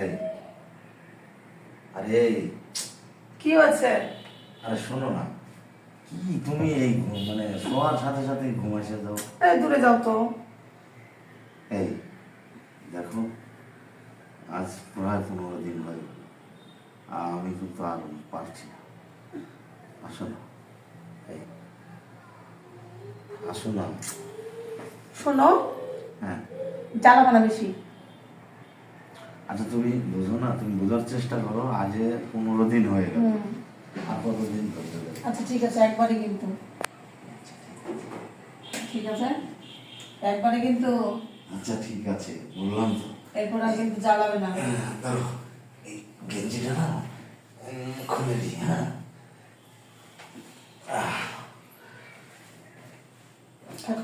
এই আরে কি হয়েছে? আরে শোনো না কি তুমি এই মানে শোয়ার সাথে সাথে ঘুম এসে যাও। এই দূরে যাও তো। এই দেখো আজ প্রায় পনেরো দিন হয়ে। আমি কিন্তু আর পারছি না। আসো না। এই আসো না। শোনো হ্যাঁ। জ্বালাবে না বেশি। আচ্ছা তুমি বুঝো না তুমি বোঝার চেষ্টা করো আজ পনেরো দিন হয়ে গেল। আর কতদিন করতে আচ্ছা ঠিক আছে একবারে কিন্তু। ঠিক আছে? একবারে কিন্তু আচ্ছা ঠিক আছে বললাম তো। এরপর আর কিন্তু জ্বালাবে না। ধরো এই গেঞ্জিটা না খুলে দিই হ্যাঁ? কাট